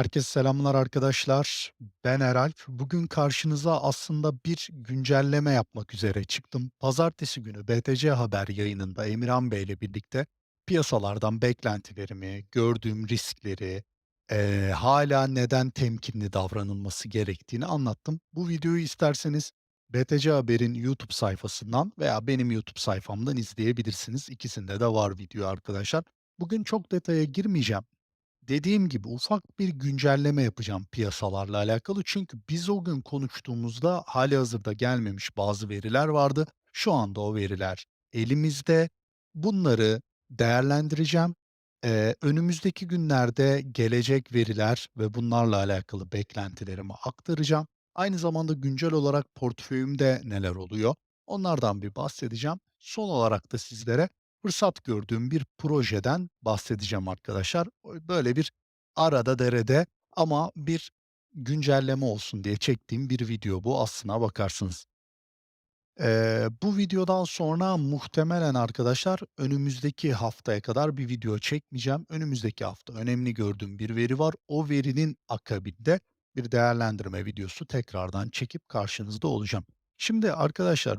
Herkese selamlar arkadaşlar. Ben Eralp. Bugün karşınıza aslında bir güncelleme yapmak üzere çıktım. Pazartesi günü BTC Haber yayınında Emirhan Bey ile birlikte piyasalardan beklentilerimi, gördüğüm riskleri, eee hâlâ neden temkinli davranılması gerektiğini anlattım. Bu videoyu isterseniz BTC Haber'in YouTube sayfasından veya benim YouTube sayfamdan izleyebilirsiniz. İkisinde de var video arkadaşlar. Bugün çok detaya girmeyeceğim. Dediğim gibi ufak bir güncelleme yapacağım piyasalarla alakalı. Çünkü biz o gün konuştuğumuzda hâlihazırda gelmemiş bazı veriler vardı. Şu anda o veriler elimizde. Bunları değerlendireceğim. Eee, önümüzdeki günlerde gelecek veriler ve bunlarla alakalı beklentilerimi aktaracağım. Aynı zamanda güncel olarak portföyümde neler oluyor, onlardan bir bahsedeceğim. Son olarak da sizlere fırsat gördüğüm bir projeden bahsedeceğim arkadaşlar. Böyle bir arada derede ama bir güncelleme olsun diye çektiğim bir video bu aslına bakarsanız. Eee, bu videodan sonra muhtemelen arkadaşlar önümüzdeki haftaya kadar bir video çekmeyeceğim. Önümüzdeki hafta önemli gördüğüm bir veri var. O verinin akabinde bir değerlendirme videosu tekrardan çekip karşınızda olacağım. Şimdi arkadaşlar,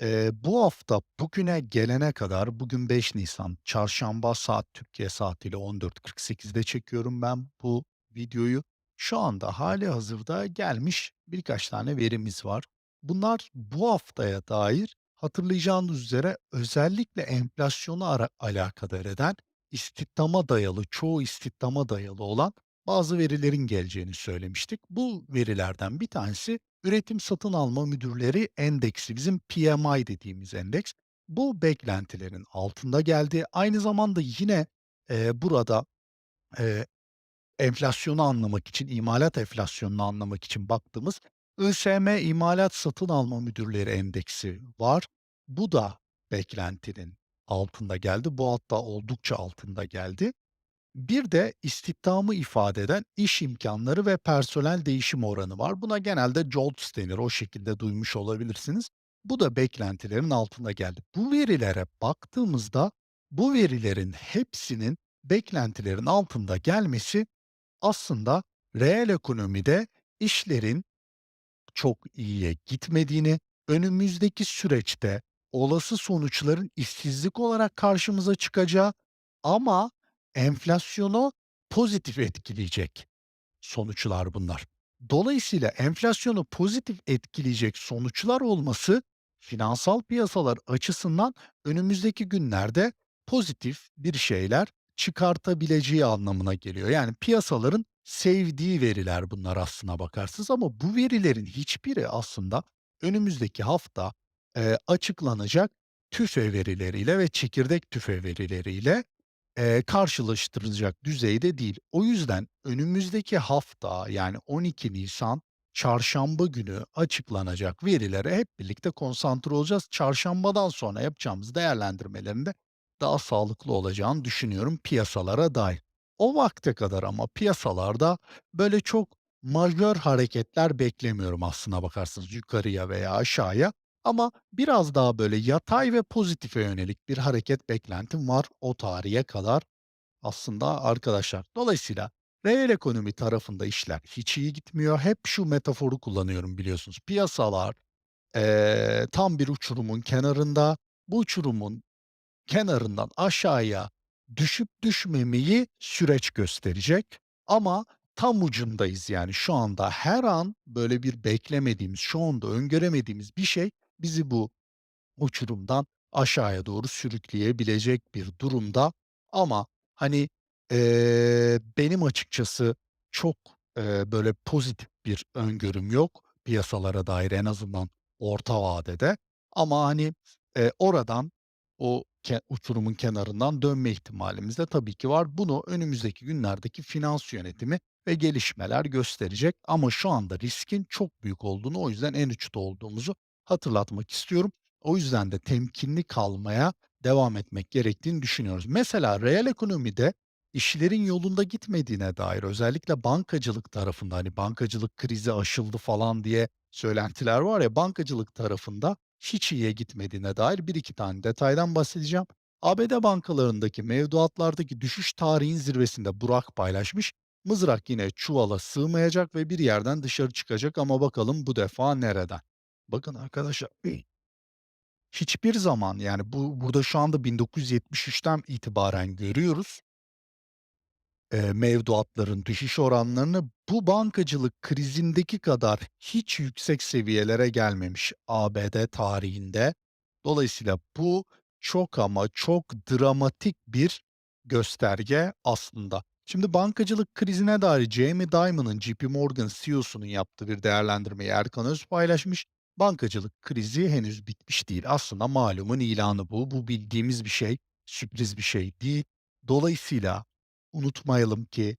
eee, bu hafta bugüne gelene kadar, bugün 5 Nisan Çarşamba saat Türkiye saatiyle 14.48'de çekiyorum ben bu videoyu. Şu anda hâlihazırda gelmiş birkaç tane verimiz var. Bunlar bu haftaya dair hatırlayacağınız üzere özellikle enflasyonu ara alakadar eden, istihdama dayalı, çoğu istihdama dayalı olan bazı verilerin geleceğini söylemiştik. Bu verilerden bir tanesi Üretim Satın Alma Müdürleri Endeksi, bizim PMI dediğimiz endeks. Bu beklentilerin altında geldi. Aynı zamanda yine, eee, burada, eee, enflasyonu anlamak için, imalat enflasyonunu anlamak için baktığımız ÖSYM İmalat Satın Alma Müdürleri Endeksi var. Bu da beklentinin altında geldi. Bu hatta oldukça altında geldi. Bir de istihdamı ifade eden iş imkânları ve personel değişim oranı var. Buna genelde JOLTS denir, o şekilde duymuş olabilirsiniz. Bu da beklentilerin altında geldi. Bu verilere baktığımızda bu verilerin hepsinin beklentilerin altında gelmesi aslında reel ekonomide işlerin çok iyiye gitmediğini, önümüzdeki süreçte olası sonuçların işsizlik olarak karşımıza çıkacağı ama enflasyonu pozitif etkileyecek sonuçlar bunlar. Dolayısıyla enflasyonu pozitif etkileyecek sonuçlar olması finansal piyasalar açısından önümüzdeki günlerde pozitif bir şeyler çıkartabileceği anlamına geliyor. Yani piyasaların sevdiği veriler bunlar aslına bakarsınız ama bu verilerin hiçbiri aslında önümüzdeki hafta, eee, açıklanacak TÜFE verileriyle ve çekirdek TÜFE verileriyle, eee, karşılaştırılacak düzeyde değil. O yüzden önümüzdeki hafta yani 12 Nisan Çarşamba günü açıklanacak verilere hep birlikte konsantre olacağız. Çarşambadan sonra yapacağımız değerlendirmelerin de daha sağlıklı olacağını düşünüyorum piyasalara dair. O vakte kadar ama piyasalarda böyle çok majör hareketler beklemiyorum aslına bakarsanız yukarıya veya aşağıya ama biraz daha böyle yatay ve pozitife yönelik bir hareket beklentim var o tarihe kadar aslında arkadaşlar. Dolayısıyla reel ekonomi tarafında işler hiç iyi gitmiyor. Hep şu metaforu kullanıyorum biliyorsunuz. Piyasalar, eee, tam bir uçurumun kenarında. Bu uçurumun kenarından aşağıya düşüp düşmemeyi süreç gösterecek ama tam ucundayız yani şu anda her an böyle bir beklemediğimiz, şu anda öngöremediğimiz bir şey bizi bu uçurumdan aşağıya doğru sürükleyebilecek bir durumda. Ama, hani, eee, benim açıkçası çok, eee, böyle pozitif bir öngörüm yok piyasalara dair en azından orta vadede. Ama, hani, eee, oradan o ke uçurumun kenarından dönme ihtimalimiz de tabii ki var. Bunu önümüzdeki günlerdeki finans yönetimi ve gelişmeler gösterecek. Ama şu anda riskin çok büyük olduğunu, o yüzden en uçta olduğumuzu hatırlatmak istiyorum. O yüzden de temkinli kalmaya devam etmek gerektiğini düşünüyoruz. Mesela reel ekonomide işlerin yolunda gitmediğine dair özellikle bankacılık tarafında, hani, bankacılık krizi aşıldı falan diye söylentiler var ya, bankacılık tarafında hiç iyiye gitmediğine dair 1-2 tane detaydan bahsedeceğim. ABD bankalarındaki mevduatlardaki düşüş tarihin zirvesinde Burak paylaşmış. Mızrak yine çuvala sığmayacak ve bir yerden dışarı çıkacak ama bakalım bu defa nereden? Bakın arkadaşlar hiçbir zaman yani bu burada şu anda 1973'ten itibaren görüyoruz eee, mevduatların düşüş oranlarını bu bankacılık krizindeki kadar hiç yüksek seviyelere gelmemiş ABD tarihinde. Dolayısıyla bu çok ama çok dramatik bir gösterge aslında. Şimdi bankacılık krizine dair Jamie Dimon'ın JP Morgan CEO'sunun yaptığı bir değerlendirmeyi Erkan Öz paylaşmış. Bankacılık krizi henüz bitmiş değil. Aslında malumun ilanı bu. Bu bildiğimiz bir şey, sürpriz bir şey değil. Dolayısıyla Unutmayalım ki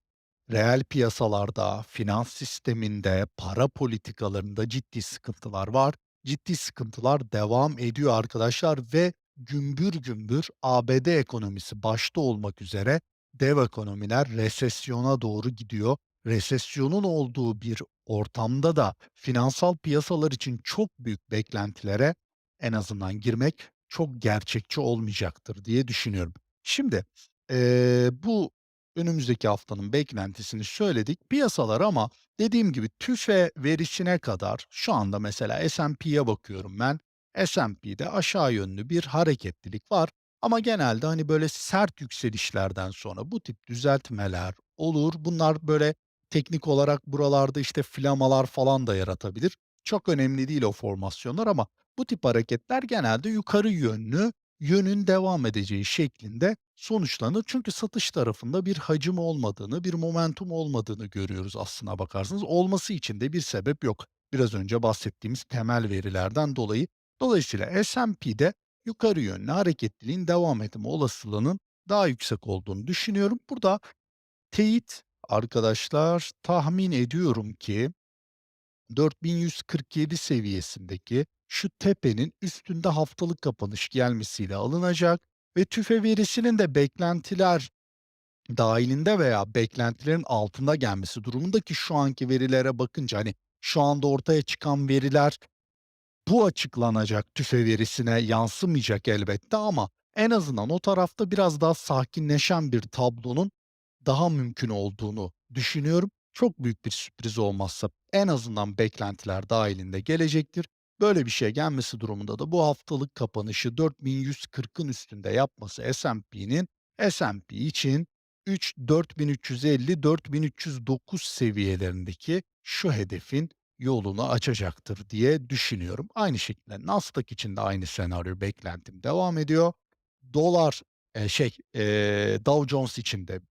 reel piyasalarda, finans sisteminde, para politikalarında ciddi sıkıntılar var. Ciddi sıkıntılar devam ediyor arkadaşlar ve gümbür gümbür ABD ekonomisi başta olmak üzere dev ekonomiler resesyona doğru gidiyor. Resesyonun olduğu bir ortamda da finansal piyasalar için çok büyük beklentilere en azından girmek çok gerçekçi olmayacaktır diye düşünüyorum. Şimdi, eee, bu önümüzdeki haftanın beklentisini söyledik. Piyasalar ama dediğim gibi TÜFE verisine kadar şu anda mesela S&P'ye bakıyorum ben. S&P'de aşağı yönlü bir hareketlilik var ama genelde, hani, böyle sert yükselişlerden sonra bu tip düzeltmeler olur. Bunlar böyle teknik olarak buralarda, işte, flamalar falan da yaratabilir. Çok önemli değil o formasyonlar ama bu tip hareketler genelde yukarı yönlü, yönün devam edeceği şeklinde sonuçlanır. Çünkü satış tarafında bir hacim olmadığını, bir momentum olmadığını görüyoruz aslına bakarsanız. Olması için de bir sebep yok. Biraz önce bahsettiğimiz temel verilerden dolayı. Dolayısıyla S&P'de yukarı yönlü hareketliliğin devam etme olasılığının daha yüksek olduğunu düşünüyorum. Burada teyit arkadaşlar tahmin ediyorum ki 4147 seviyesindeki şu tepenin üstünde haftalık kapanış gelmesiyle alınacak ve tüfe verisinin de beklentiler dahilinde veya beklentilerin altında gelmesi durumunda ki şu anki verilere bakınca, hani, şu anda ortaya çıkan veriler bu açıklanacak tüfe verisine yansımayacak elbette ama en azından o tarafta biraz daha sakinleşen bir tablonun daha mümkün olduğunu düşünüyorum. Çok büyük bir sürpriz olmazsa en azından beklentiler dahilinde gelecektir. Böyle bir şey gelmesi durumunda da bu haftalık kapanışı 4140'ın üstünde yapması S&P'nin S&P için 3 4350-4309 seviyelerindeki şu hedefin yolunu açacaktır diye düşünüyorum. Aynı şekilde Nasdaq için de aynı senaryo beklentim devam ediyor. Dolar, eee, şey, eee, Dow Jones için de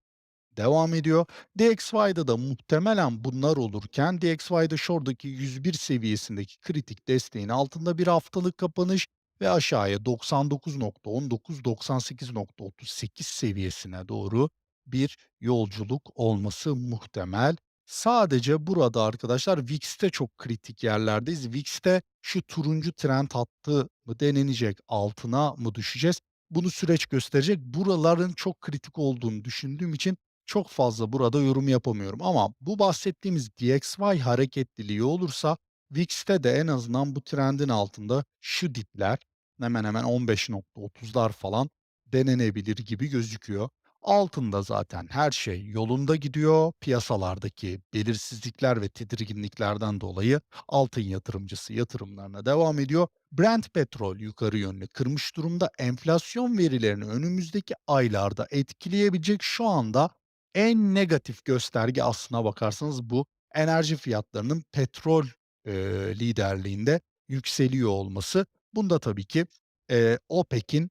devam ediyor. DXY'da da muhtemelen bunlar olurken DXY'da şuradaki 101 seviyesindeki kritik desteğin altında bir haftalık kapanış ve aşağıya 99.19-98.38 seviyesine doğru bir yolculuk olması muhtemel. Sadece burada arkadaşlar VIX'te çok kritik yerlerdeyiz. VIX'te şu turuncu trend hattı mı denenecek, altına mı düşeceğiz? Bunu süreç gösterecek. Buraların çok kritik olduğunu düşündüğüm için çok fazla burada yorum yapamıyorum ama bu bahsettiğimiz DXY hareketliliği olursa VIX'te de en azından bu trendin altında şu dipler hemen hemen 15.30'lar falan denenebilir gibi gözüküyor. Altında zaten her şey yolunda gidiyor. Piyasalardaki belirsizlikler ve tedirginliklerden dolayı altın yatırımcısı yatırımlarına devam ediyor. Brent petrol yukarı yönlü kırmış durumda. Enflasyon verilerini önümüzdeki aylarda etkileyebilecek şu anda en negatif gösterge aslına bakarsanız bu enerji fiyatlarının petrol, eee, liderliğinde yükseliyor olması. Bunda tabii ki, eee, OPEC'in,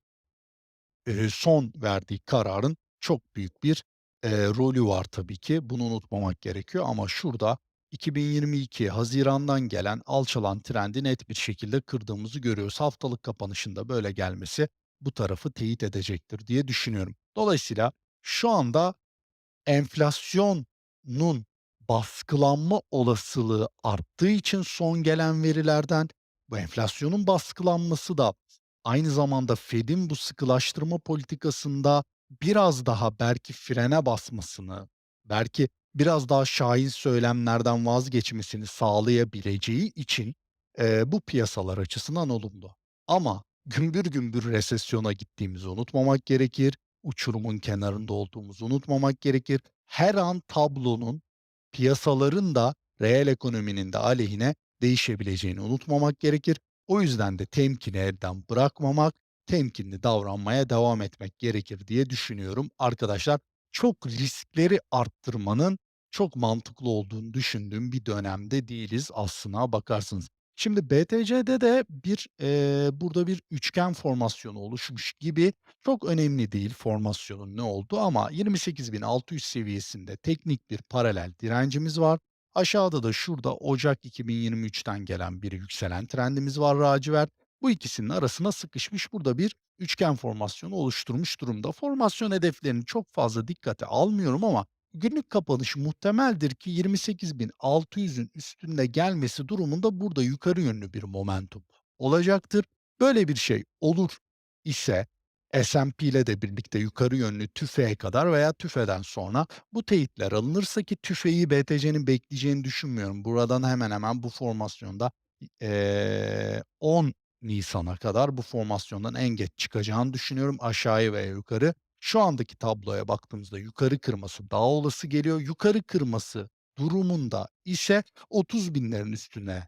eee, son verdiği kararın çok büyük bir, eee, rolü var tabii ki. Bunu unutmamak gerekiyor ama şurada 2022 hazirandan gelen alçalan trendi net bir şekilde kırdığımızı görüyoruz. Haftalık kapanışında böyle gelmesi bu tarafı teyit edecektir diye düşünüyorum. Dolayısıyla şu anda Enflasyonun baskılanma olasılığı arttığı için son gelen verilerden, bu enflasyonun baskılanması da aynı zamanda Fed'in bu sıkılaştırma politikasında biraz daha belki frene basmasını, belki biraz daha şahin söylemlerden vazgeçmesini sağlayabileceği için, eee, bu piyasalar açısından olumlu. Ama gümbür gümbür resesyona gittiğimizi unutmamak gerekir uçurumun kenarında olduğumuzu unutmamak gerekir. her an tablonun, piyasaların da reel ekonominin de aleyhine değişebileceğini unutmamak gerekir. O yüzden de temkini elden bırakmamak, temkinli davranmaya devam etmek gerekir diye düşünüyorum. Arkadaşlar çok riskleri arttırmanın çok mantıklı olduğunu düşündüğüm bir dönemde değiliz aslına bakarsınız. Şimdi BTC'de de bir, eee, burada bir üçgen formasyonu oluşmuş gibi. Çok önemli değil formasyonun ne olduğu ama 28.600 seviyesinde teknik bir paralel direncimiz var. Aşağıda da şurada Ocak 2023'ten gelen bir yükselen trendimiz var lacivert. Bu ikisinin arasına sıkışmış burada bir üçgen formasyonu oluşturmuş durumda. Formasyon hedeflerini çok fazla dikkate almıyorum ama günlük kapanış muhtemeldir ki 28.600'ün üstünde gelmesi durumunda burada yukarı yönlü bir momentum olacaktır. Böyle bir şey olur ise S&P ile de birlikte yukarı yönlü tüfeğe kadar veya tüfeden sonra bu teyitler alınırsa ki tüfeği BTC'nin bekleyeceğini düşünmüyorum. Buradan hemen hemen bu formasyonda eee, 10 Nisan'a kadar bu formasyondan en geç çıkacağını düşünüyorum aşağıya veya yukarı. Şu andaki tabloya baktığımızda yukarı kırması daha olası geliyor. Yukarı kırması durumunda ise 30 binlerin üstüne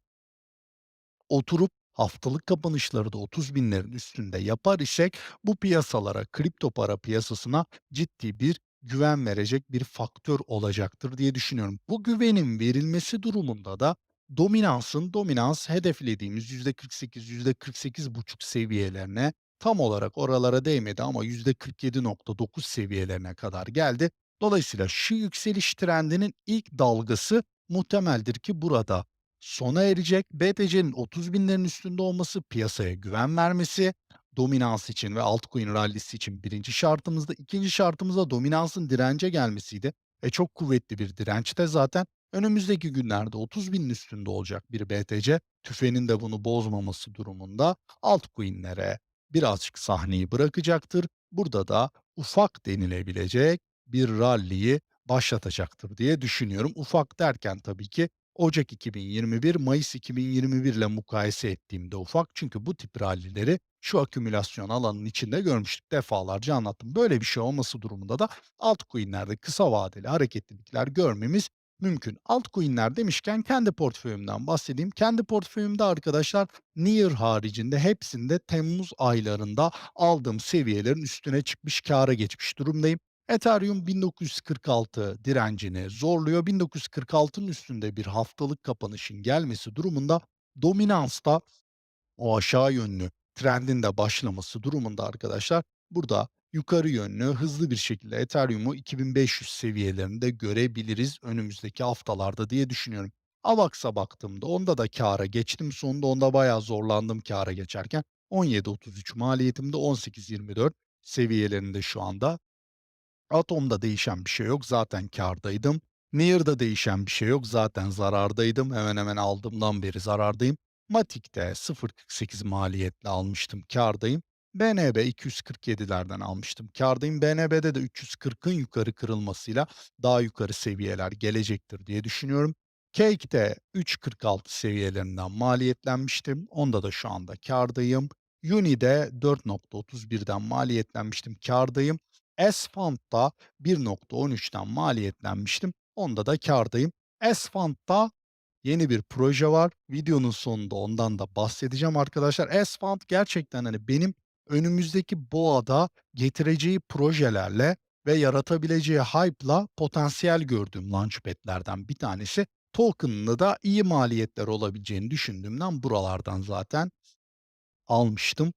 oturup haftalık kapanışları da 30.000'lerin üstünde yapar isek bu piyasalara, kripto para piyasasına ciddi bir güven verecek bir faktör olacaktır diye düşünüyorum. Bu güvenin verilmesi durumunda da dominansın dominans hedeflediğimiz %48, %48,5 seviyelerine tam olarak oralara değmedi ama %47,9 seviyelerine kadar geldi. Dolayısıyla şu yükseliş trendinin ilk dalgası muhtemeldir ki burada sona erecek. BTC'nin 30 binlerin üstünde olması, piyasaya güven vermesi, dominans için ve altcoin rallisi için birinci şartımızda. ikinci şartımız da dominansın dirence gelmesiydi. E çok kuvvetli bir direnç de zaten. Önümüzdeki günlerde 30 binin üstünde olacak bir BTC. Tüfenin de bunu bozmaması durumunda altcoin'lere birazcık sahneyi bırakacaktır. Burada da ufak denilebilecek bir rally'yi başlatacaktır diye düşünüyorum. Ufak derken tabii ki Ocak 2021, Mayıs 2021 ile mukayese ettiğimde ufak. Çünkü bu tip rallileri şu akümülasyon alanının içinde görmüştük. Defalarca anlattım. Böyle bir şey olması durumunda da altcoin'lerde kısa vadeli hareketlilikler görmemiz mümkün. Altcoin'ler demişken kendi portföyümden bahsedeyim. Kendi portföyümde arkadaşlar Near haricinde hepsinde Temmuz aylarında aldığım seviyelerin üstüne çıkmış, kâra geçmiş durumdayım. Ethereum 1946 direncini zorluyor. 1946'nın üstünde bir haftalık kapanışın gelmesi durumunda dominansta o aşağı yönlü trendin de başlaması durumunda arkadaşlar burada yukarı yönlü hızlı bir şekilde Ethereum'u 2500 seviyelerinde görebiliriz önümüzdeki haftalarda diye düşünüyorum. Avax'a baktığımda onda da kâra geçtim. Sonunda onda bayağı zorlandım kâra geçerken. 17.33 maliyetimde 18.24 seviyelerinde şu anda. Atom'da değişen bir şey yok, zaten kârdaydım. Near'da değişen bir şey yok, zaten zarardaydım. Hemen hemen aldığımdan beri zarardayım. Matic'te 0.48 maliyetle almıştım, kârdayım. BNB 247'lerden almıştım, kârdayım. BNB'de de 340'ın yukarı kırılmasıyla daha yukarı seviyeler gelecektir diye düşünüyorum. Cake'de 3.46 seviyelerinden maliyetlenmiştim. Onda da şu anda kârdayım. Uni'de 4.31'den maliyetlenmiştim, kârdayım. S-Fund'da 1.13'ten maliyetlenmiştim. Onda da kârdayım. S-Fund'da yeni bir proje var. Videonun sonunda ondan da bahsedeceğim arkadaşlar. S-Fund gerçekten hani benim önümüzdeki boğada getireceği projelerle ve yaratabileceği hype'la potansiyel gördüğüm launchpad'lerden bir tanesi. Token'ını da iyi maliyetler olabileceğini düşündüğümden buralardan zaten almıştım.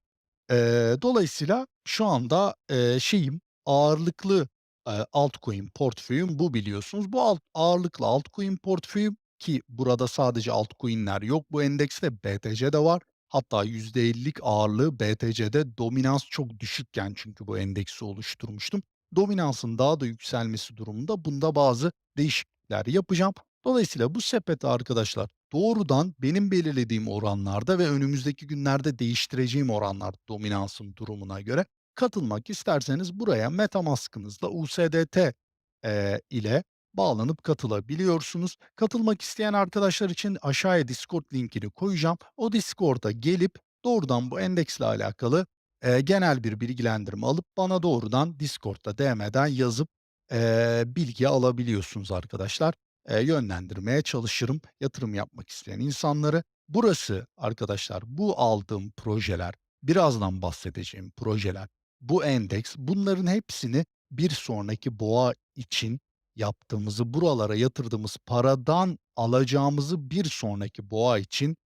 Eee, dolayısıyla şu anda, eee, şeyim, ağırlıklı, eee, altcoin portföyüm bu biliyorsunuz. Bu alt ağırlıklı altcoin portföyüm ki burada sadece altcoin'ler yok bu endekste, BTC de var. Hatta %50'lik ağırlığı BTC'de dominans çok düşükken çünkü bu endeksi oluşturmuştum. Dominansın daha da yükselmesi durumunda bunda bazı değişiklikler yapacağım. Dolayısıyla bu sepete arkadaşlar doğrudan benim belirlediğim oranlarda ve önümüzdeki günlerde değiştireceğim oranlar dominansın durumuna göre katılmak isterseniz buraya MetaMask'ınızla USDT eee, ile bağlanıp katılabiliyorsunuz. Katılmak isteyen arkadaşlar için aşağıya Discord linkini koyacağım. O Discord'a gelip doğrudan bu endeksle alakalı eee, genel bir bilgilendirme alıp bana doğrudan Discord'da DM'den yazıp eee, bilgi alabiliyorsunuz arkadaşlar. Eee, yönlendirmeye çalışırım yatırım yapmak isteyen insanları. Burası arkadaşlar, bu aldığım projeler, birazdan bahsedeceğim projeler, bu endeks, bunların hepsini bir sonraki boğa için yaptığımızı, buralara yatırdığımız paradan alacağımızı bir sonraki boğa için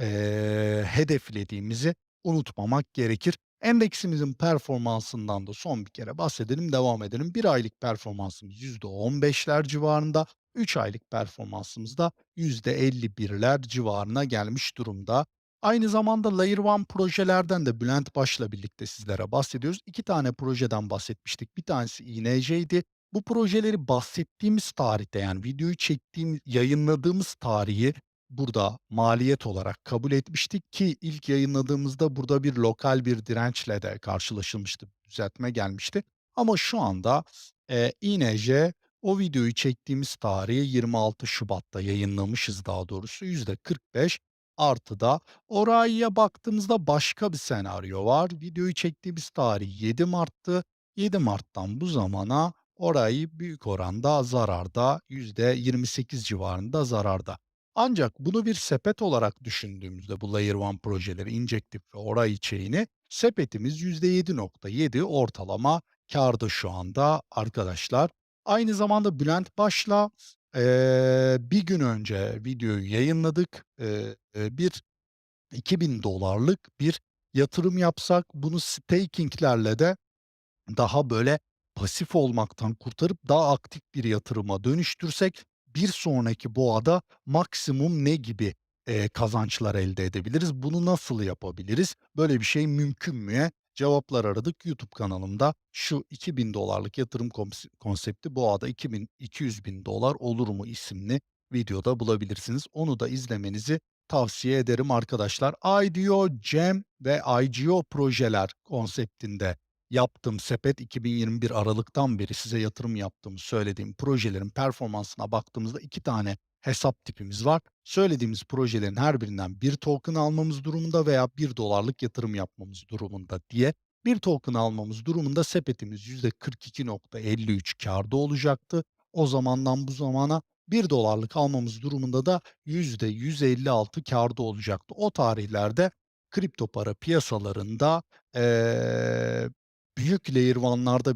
eee, hedeflediğimizi unutmamak gerekir. Endeksimizin performansından da son bir kere bahsedelim, devam edelim. 1 aylık performansımız %15'ler civarında, 3 aylık performansımız da %51'ler civarına gelmiş durumda. Aynı zamanda Layer One projelerden de Bülent Baş'la birlikte sizlere bahsediyoruz. 2 tane projeden bahsetmiştik. Bir tanesi INC'ydi. Bu projeleri bahsettiğimiz tarihte, yani videoyu çektiğim yayınladığımız tarihi burada maliyet olarak kabul etmiştik ki ilk yayınladığımızda burada bir lokal bir dirençle de karşılaşılmıştı, düzeltme gelmişti. Ama şu anda, eee, INC o videoyu çektiğimiz tarihi 26 Şubat'ta yayınlamışız daha doğrusu %45 artıda. Orayıya baktığımızda başka bir senaryo var. Videoyu çektiğimiz tarih 7 Mart'tı. 7 Mart'tan bu zamana orayı büyük oranda zararda, %28 civarında zararda. Ancak bunu bir sepet olarak düşündüğümüzde bu Layer One projeleri, Injective ve Oray chain'i sepetimiz %7.7 ortalama kârda şu anda arkadaşlar. Aynı zamanda Bülent Baş'la, eee, bir gün önce videoyu yayınladık. Eee, eee, bir $2000'lık bir yatırım yapsak, bunu staking'lerle de daha böyle pasif olmaktan kurtarıp daha aktif bir yatırıma dönüştürsek, bir sonraki boğada maksimum ne gibi, eee, kazançlar elde edebiliriz? Bunu nasıl yapabiliriz? Böyle bir şey mümkün müye cevaplar aradık. YouTube kanalımda şu $2000'lık yatırım komsi konsepti boğada $2200.000 olur mu isimli videoda bulabilirsiniz. Onu da izlemenizi tavsiye ederim arkadaşlar. IDO, GEM ve IGO projeler konseptinde yaptığım sepet 2021 Aralık'tan beri size yatırım yaptığımı söylediğim projelerin performansına baktığımızda 2 tane hesap tipimiz var. Söylediğimiz projelerin her birinden 1 token almamız durumunda veya $1'lık yatırım yapmamız durumunda diye. 1 token almamız durumunda sepetimiz %42.53 kârda olacaktı. O zamandan bu zamana $1'lık almamız durumunda da %156 kârda olacaktı. O tarihlerde kripto para piyasalarında, eee, büyük Layer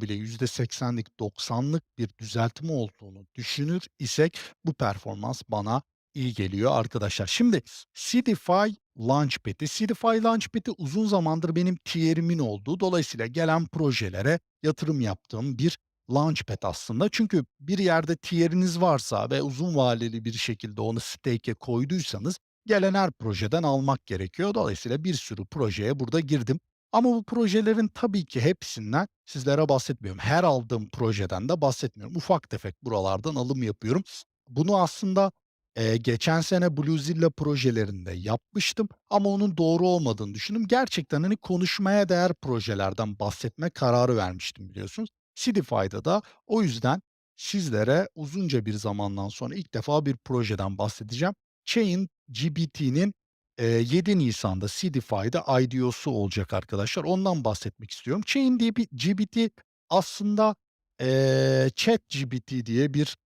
bile %80'lik, 90'lık bir düzeltme olduğunu düşünür isek bu performans bana iyi geliyor arkadaşlar. Şimdi Seedify Launchpad'i, Seedify Launchpad'i uzun zamandır benim tier'imin olduğu, dolayısıyla gelen projelere yatırım yaptığım bir launchpad aslında. Çünkü bir yerde tier'iniz varsa ve uzun vadeli bir şekilde onu stake'e koyduysanız gelen her projeden almak gerekiyor. Dolayısıyla bir sürü projeye burada girdim. Ama bu projelerin tabii ki hepsinden sizlere bahsetmiyorum. Her aldığım projeden de bahsetmiyorum. Ufak tefek buralardan alım yapıyorum. Bunu aslında, eee, geçen sene Bluezilla projelerinde yapmıştım ama onun doğru olmadığını düşündüm. Gerçekten, hani, konuşmaya değer projelerden bahsetme kararı vermiştim biliyorsunuz. Seedify'da da o yüzden sizlere uzunca bir zamandan sonra ilk defa bir projeden bahsedeceğim. ChainGPT'nin, eee, 7 Nisan'da Seedify'da IDO'su olacak arkadaşlar. Ondan bahsetmek istiyorum. ChainDP GPT aslında, eee, ChatGPT diye bir,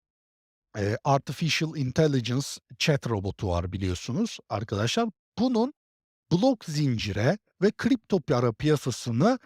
eee, artificial intelligence chat robotu var biliyorsunuz arkadaşlar. Bunun blok zincire ve kripto para piyasasını,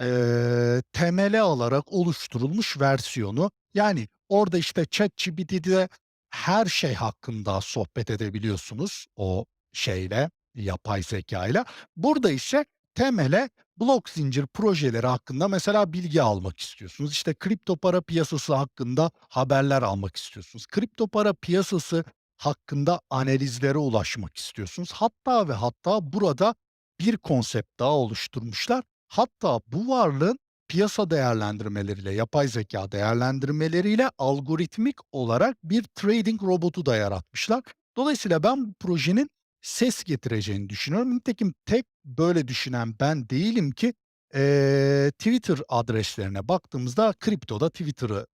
eee, temele alarak oluşturulmuş versiyonu. Yani orada, işte, ChatGPT'de her şey hakkında sohbet edebiliyorsunuz o şeyle, yapay zekâyla. Burada ise temele blok zincir projeleri hakkında mesela bilgi almak istiyorsunuz. İşte, kripto para piyasası hakkında haberler almak istiyorsunuz. Kripto para piyasası hakkında analizlere ulaşmak istiyorsunuz. Hatta ve hatta burada bir konsept daha oluşturmuşlar. Hatta bu varlığın piyasa değerlendirmeleriyle, yapay zekâ değerlendirmeleriyle algoritmik olarak bir trading robotu da yaratmışlar. Dolayısıyla ben bu projenin ses getireceğini düşünüyorum. Nitekim tek böyle düşünen ben değilim ki, eee, Twitter adreslerine baktığımızda kriptoda Twitter'ı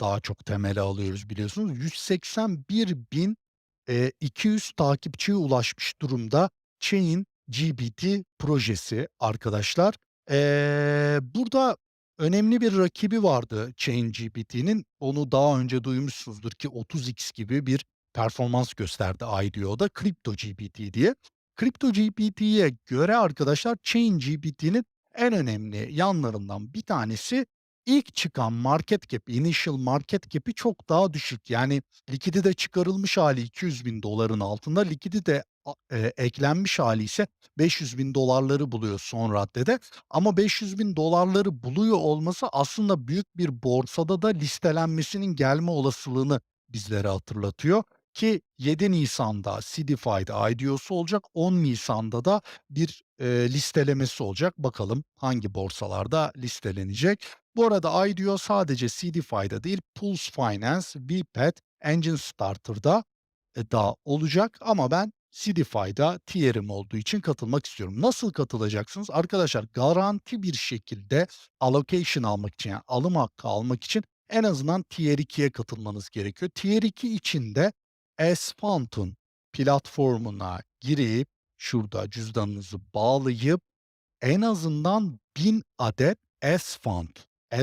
daha çok temele alıyoruz biliyorsunuz. 181.000, eee, 200 takipçiye ulaşmış durumda ChainGPT projesi arkadaşlar. Eee, burada önemli bir rakibi vardı ChatGPT'nin. Onu daha önce duymuşsunuzdur ki 30x gibi bir performans gösterdi IDO'da CryptoGPT diye. CryptoGPT'ye göre arkadaşlar ChainGPT'nin en önemli yanlarından bir tanesi ilk çıkan market cap, initial market cap'i çok daha düşük. Yani likidite çıkarılmış hâli $200.000'ın altında, likidite a eee, eklenmiş hâli ise $500.000'ları buluyor son raddede ama $500.000'ları buluyor olması aslında büyük bir borsada da listelenmesinin gelme olasılığını bizlere hatırlatıyor ki 7 Nisan'da Sidified IDO'su olacak, 10 Nisan'da da bir, eee, listelemesi olacak. Bakalım hangi borsalarda listelenecek? Bu arada IDO sadece Sidified'da değil, Pulse Finance, VPET, Engine Starter'da eee, da olacak ama ben Sidified'a tier'im olduğu için katılmak istiyorum. Nasıl katılacaksınız? Arkadaşlar garanti bir şekilde allocation almak için, yani alım hakkı almak için en azından tier 2'ye katılmanız gerekiyor. Tier 2 için de S-Fund'un platformuna girip, şurada cüzdanınızı bağlayıp en azından 1000 adet S-Fund,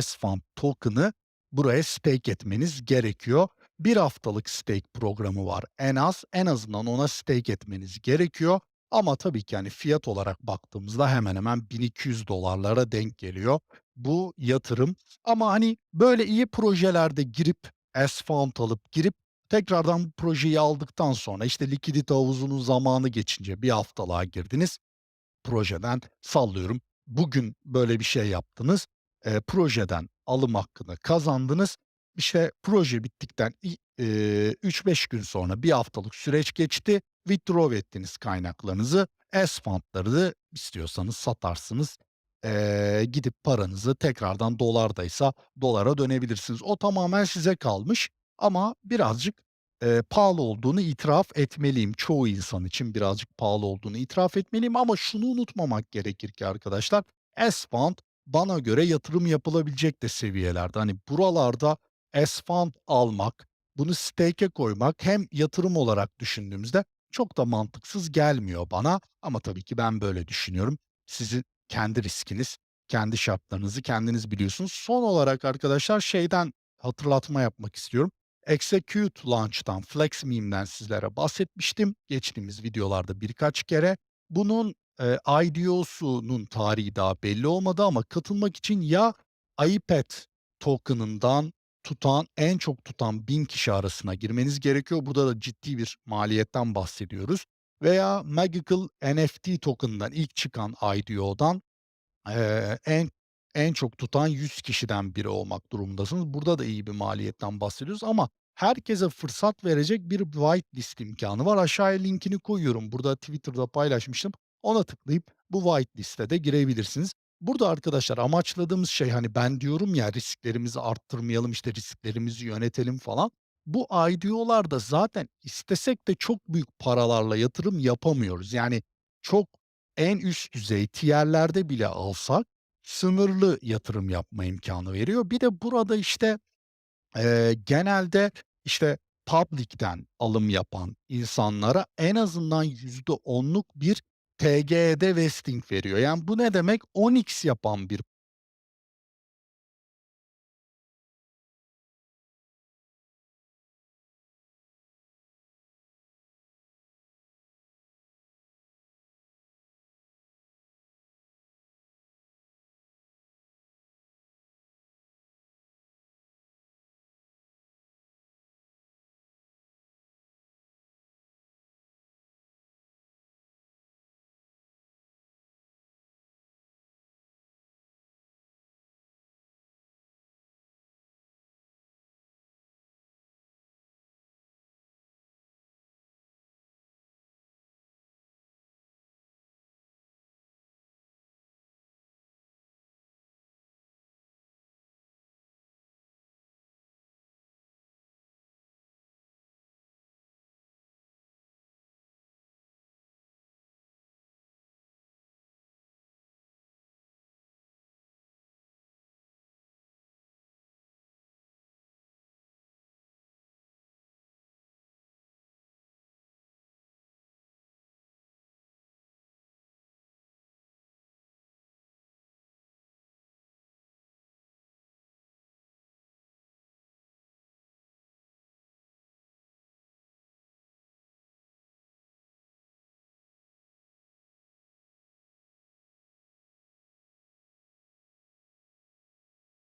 S-Fund token'ı buraya stake etmeniz gerekiyor. 1 haftalık stake programı var en az. En azından ona stake etmeniz gerekiyor ama tabii ki, hani, fiyat olarak baktığımızda hemen hemen $1.200'lara denk geliyor bu yatırım ama, hani, böyle iyi projelerde girip, S-Fund alıp girip tekrardan bu projeyi aldıktan sonra, işte, likidite havuzunun zamanı geçince bir haftalığa girdiniz, projeden sallıyorum, bugün böyle bir şey yaptınız, eee, projeden alım hakkını kazandınız. İşte, proje bittikten eee, 3-5 gün sonra 1 haftalık süreç geçti, withdraw ettiniz kaynaklarınızı, S-Fund'ları istiyorsanız satarsınız. Eee, gidip paranızı tekrardan dolardaysa dolara dönebilirsiniz. O tamamen size kalmış ama birazcık, eee, pahalı olduğunu itiraf etmeliyim. Çoğu insan için birazcık pahalı olduğunu itiraf etmeliyim ama şunu unutmamak gerekir ki arkadaşlar, S-Fund bana göre yatırım yapılabilecek de seviyelerde. Hani, buralarda S-Fund almak, bunu stake'e koymak hem yatırım olarak düşündüğümüzde çok da mantıksız gelmiyor bana ama tabii ki ben böyle düşünüyorum. Sizin kendi riskiniz, kendi şartlarınızı kendiniz biliyorsunuz. Son olarak arkadaşlar şeyden hatırlatma yapmak istiyorum. Execute Launch'tan, Flex Meme'den sizlere bahsetmiştim geçtiğimiz videolarda birkaç kere. Bunun, eee, IDO'sunun tarihi daha belli olmadı ama katılmak için ya IPET token'ından tutan, en çok tutan 1000 kişi arasına girmeniz gerekiyor. Burada da ciddi bir maliyetten bahsediyoruz veya Magical NFT token'dan ilk çıkan IDO'dan, eee, en en çok tutan 100 kişiden biri olmak durumundasınız. Burada da iyi bir maliyetten bahsediyoruz ama herkese fırsat verecek bir whitelist imkânı var. Aşağıya linkini koyuyorum. Burada Twitter'da paylaşmıştım. Ona tıklayıp bu whitelist'e de girebilirsiniz. Burada arkadaşlar amaçladığımız şey, hani, ben diyorum ya risklerimizi arttırmayalım, işte, risklerimizi yönetelim falan. Bu IDO'larda zaten istesek de çok büyük paralarla yatırım yapamıyoruz. Yani çok en üst düzey tier'lerde bile alsak sınırlı yatırım yapma imkânı veriyor. Bir de burada, işte, eee, genelde, işte, public'ten alım yapan insanlara en azından %10'luk bir TGE'de vesting veriyor. Yani bu ne demek? 10x yapan bir